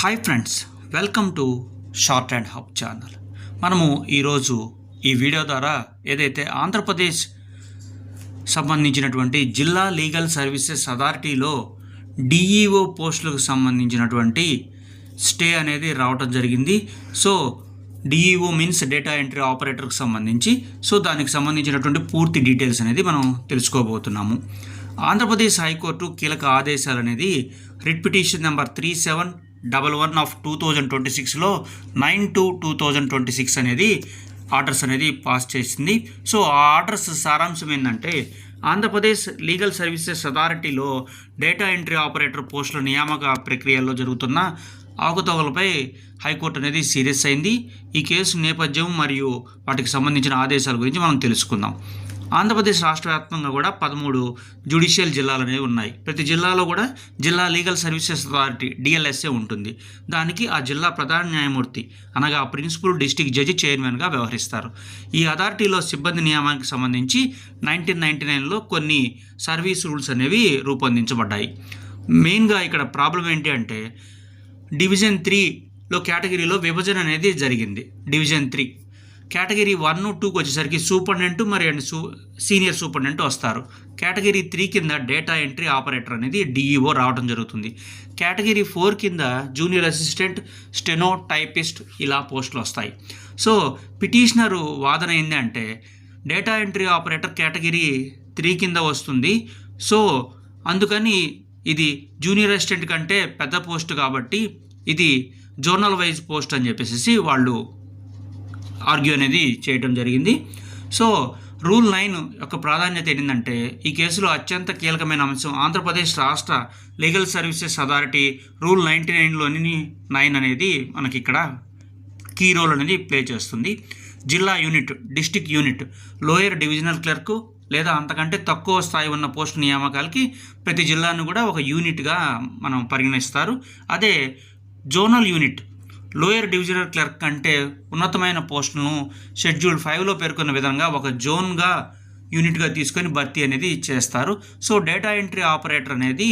Hi friends welcome to short and hub channel మనము ఈరోజు ఈ వీడియో ద్వారా ఏదైతే ఆంధ్రప్రదేశ్ సంబంధించినటువంటి జిల్లా లీగల్ సర్వీసెస్ అథారిటీలో డిఈఓ పోస్టులకు సంబంధించినటువంటి స్టే అనేది రావటం జరిగింది. So DEO means data entry ఆపరేటర్కి సంబంధించి. సో దానికి సంబంధించినటువంటి పూర్తి డీటెయిల్స్ అనేది మనం తెలుసుకోబోతున్నాము. ఆంధ్రప్రదేశ్ హైకోర్టు కీలక ఆదేశాలు అనేది writ petition number three seven double one of two thousand twenty సిక్స్లో nine to two thousand twenty six అనేది ఆర్డర్స్ అనేది పాస్ చేసింది. సో ఆ ఆర్డర్స్ సారాంశం ఏంటంటే Andhra Pradesh legal services అథారిటీలో data entry operator పోస్టుల నియామక ప్రక్రియలో జరుగుతున్న ఆకుతోగలపై హైకోర్టు అనేది సీరియస్ అయింది. ఈ కేసు నేపథ్యం మరియు వాటికి సంబంధించిన ఆదేశాల గురించి మనం తెలుసుకుందాం. ఆంధ్రప్రదేశ్ రాష్ట్ర వ్యాప్తంగా కూడా పదమూడు జ్యుడిషియల్ జిల్లాలు అనేవి ఉన్నాయి. ప్రతి జిల్లాలో కూడా జిల్లా లీగల్ సర్వీసెస్ అథారిటీ డిఎల్ఎస్ఏ ఉంటుంది. దానికి ఆ జిల్లా ప్రధాన న్యాయమూర్తి అనగా ప్రిన్సిపల్ డిస్టిక్ జడ్జి చైర్మన్గా వ్యవహరిస్తారు. ఈ అథారిటీలో సిబ్బంది నియామానికి సంబంధించి నైన్టీన్ నైన్టీ నైన్లో కొన్ని సర్వీస్ రూల్స్ అనేవి రూపొందించబడ్డాయి. మెయిన్గా ఇక్కడ ప్రాబ్లం ఏంటి అంటే డివిజన్ త్రీలో కేటగిరీలో విభజన అనేది జరిగింది. Division three. కేటగిరీ వన్ టూకి వచ్చేసరికి సూపర్డెంట్ మరి అండ్ సూ సీనియర్ సూపర్డెంట్ వస్తారు. కేటగిరీ త్రీ కింద డేటా ఎంట్రీ ఆపరేటర్ అనేది డిఈఓ రావడం జరుగుతుంది. కేటగిరీ ఫోర్ కింద జూనియర్ అసిస్టెంట్ స్టెనో టైపిస్ట్ ఇలా పోస్టులు వస్తాయి. సో పిటిషనర్ వాదన ఏంటంటే data entry operator category three కింద వస్తుంది. సో అందుకని ఇది జూనియర్ అసిస్టెంట్ కంటే పెద్ద పోస్ట్ కాబట్టి ఇది జోనల్ వైజ్ పోస్ట్ అని చెప్పేసి వాళ్ళు ఆర్గ్యూ అనేది చేయడం జరిగింది. సో రూల్ నైన్ యొక్క ప్రాధాన్యత ఏంటంటే ఈ కేసులో అత్యంత కీలకమైన అంశం ఆంధ్రప్రదేశ్ రాష్ట్ర legal services authority rule ninety నైన్లోని nine అనేది మనకి ఇక్కడ కీ రోల్ అనేది ప్లే చేస్తుంది. జిల్లా unit district unit lower divisional clerk లేదా అంతకంటే తక్కువ స్థాయి ఉన్న పోస్ట్ నియామకాలకి ప్రతి జిల్లాను కూడా ఒక యూనిట్గా మనం పరిగణిస్తారు. అదే zonal unit lower divisional clerk అంటే ఉన్నతమైన పోస్టులను షెడ్యూల్ ఫైవ్లో పేర్కొన్న విధంగా ఒక జోన్గా యూనిట్గా తీసుకొని భర్తీ అనేది చేస్తారు. సో డేటా ఎంట్రీ ఆపరేటర్ అనేది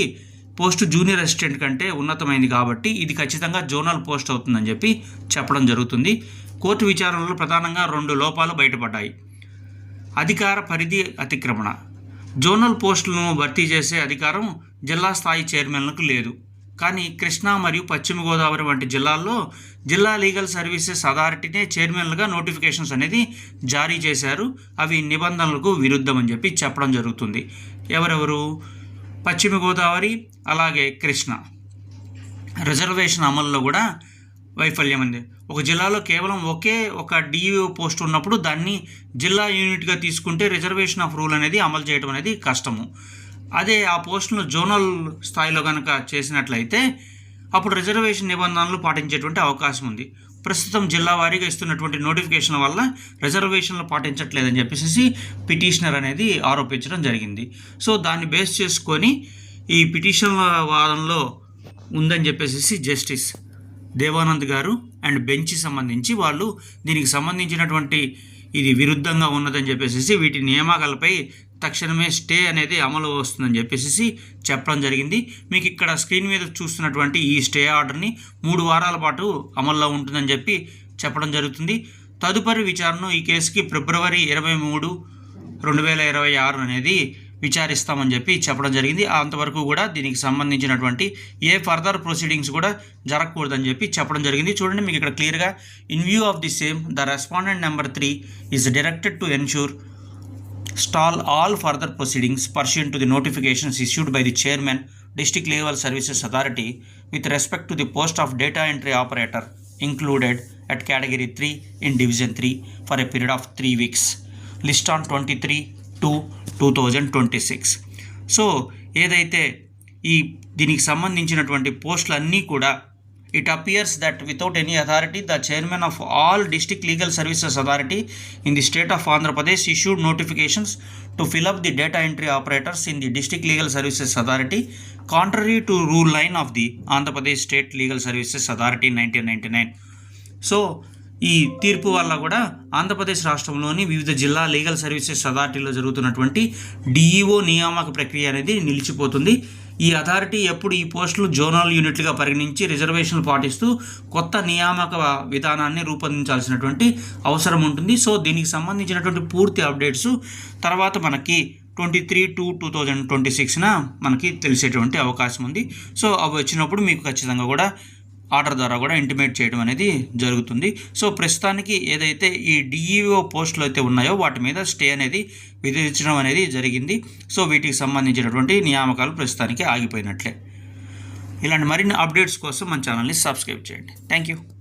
పోస్ట్ జూనియర్ అసిస్టెంట్ కంటే ఉన్నతమైంది కాబట్టి ఇది ఖచ్చితంగా జోనల్ పోస్ట్ అవుతుందని చెప్పి చెప్పడం జరుగుతుంది. కోర్టు విచారణలో ప్రధానంగా రెండు లోపాలు బయటపడ్డాయి. అధికార పరిధి అతిక్రమణ. జోనల్ పోస్టులను భర్తీ చేసే అధికారం జిల్లా స్థాయి చైర్మన్లకు లేదు. కానీ కృష్ణా మరియు పశ్చిమ గోదావరి వంటి జిల్లాల్లో జిల్లా లీగల్ సర్వీసెస్ అథారిటీనే చైర్మన్లుగా నోటిఫికేషన్స్ అనేది జారీ చేశారు. అవి నిబంధనలకు విరుద్ధం అని చెప్పి చెప్పడం జరుగుతుంది. ఎవరెవరు? పశ్చిమ గోదావరి అలాగే కృష్ణ. రిజర్వేషన్ అమల్లో కూడా వైఫల్యం ఉంది. ఒక జిల్లాలో కేవలం ఒకే ఒక డిఈఓ పోస్ట్ ఉన్నప్పుడు దాన్ని జిల్లా యూనిట్గా తీసుకుంటే రిజర్వేషన్ ఆఫ్ రూల్ అనేది అమలు చేయడం అనేది కష్టము. అదే ఆ పోస్టులను జోనల్ స్థాయిలో కనుక చేసినట్లయితే అప్పుడు రిజర్వేషన్ నిబంధనలు పాటించేటువంటి అవకాశం ఉంది. ప్రస్తుతం జిల్లా వారీగా ఇస్తున్నటువంటి నోటిఫికేషన్ వల్ల రిజర్వేషన్లు పాటించట్లేదని చెప్పేసి పిటిషనర్ అనేది ఆరోపించడం జరిగింది. సో దాన్ని బేస్ చేసుకొని ఈ పిటిషన్ వాదనలో ఉందని చెప్పేసి జస్టిస్ దేవానంద్ గారు అండ్ బెంచ్ సంబంధించి వాళ్ళు దీనికి సంబంధించినటువంటి ఇది విరుద్ధంగా ఉన్నదని చెప్పేసి వీటి నియామకాలపై తక్షణమే స్టే అనేది అమలు వస్తుందని చెప్పేసి చెప్పడం జరిగింది. మీకు ఇక్కడ స్క్రీన్ మీద చూస్తున్నటువంటి ఈ స్టే ఆర్డర్ని మూడు వారాల పాటు అమల్లో ఉంటుందని చెప్పి చెప్పడం జరుగుతుంది. తదుపరి విచారణ ఈ కేసుకి ఫిబ్రవరి ఇరవై మూడు రెండు వేల ఇరవై ఆరు అనేది విచారిస్తామని చెప్పి చెప్పడం జరిగింది. అంతవరకు కూడా దీనికి సంబంధించినటువంటి ఏ ఫర్దర్ ప్రొసీడింగ్స్ కూడా జరగకూడదని చెప్పి చెప్పడం జరిగింది. చూడండి మీకు ఇక్కడ క్లియర్గా in view of the same the respondent number three is directed to ensure stall all further proceedings pursuant to the notifications issued by the chairman district legal services authority with respect to the post of data entry operator included at category 3 in division 3 for a period of 3 weeks list on 23 to 2026 so ఏదైతే ఈ దీనికి సంబంధించినటువంటి పోస్టులన్నీ కూడా it appears that without any authority the chairman of all district legal services authority in the state of Andhra Pradesh issued notifications to fill the data entry operators in the district legal services authority contrary to rule line of the Andhra Pradesh state legal services authority nineteen ninety nine so ఈ తీర్పు వల్ల కూడా ఆంధ్రప్రదేశ్ రాష్ట్రంలోని వివిధ జిల్లా legal services అథారిటీలో జరుగుతున్నటువంటి DEO నియామక ప్రక్రియ అనేది నిలిచిపోతుంది. ఈ అథారిటీ ఎప్పుడు ఈ పోస్టులు జోనల్ యూనిట్లుగా పరిగణించి రిజర్వేషన్లు పాటిస్తూ కొత్త నియామక విధానాన్ని రూపొందించాల్సినటువంటి అవసరం ఉంటుంది. సో దీనికి సంబంధించినటువంటి పూర్తి అప్డేట్స్ తర్వాత మనకి twenty three to two thousand twenty సిక్స్న మనకి తెలిసేటువంటి అవకాశం ఉంది. సో అవి వచ్చినప్పుడు మీకు ఖచ్చితంగా కూడా ఆర్డర్ ద్వారా కూడా ఇంటిమేట్ చేయడం అనేది జరుగుతుంది. సో ప్రస్తుతానికి ఏదైతే ఈ డిఈఓ పోస్టులు అయితే ఉన్నాయో వాటి మీద స్టే అనేది విధించడం అనేది జరిగింది. సో వీటికి సంబంధించినటువంటి నియామకాలు ప్రస్తుతానికి ఆగిపోయినట్లే. ఇలాంటి మరిన్ని అప్డేట్స్ కోసం మన ఛానల్ని సబ్స్క్రైబ్ చేయండి. Thank you.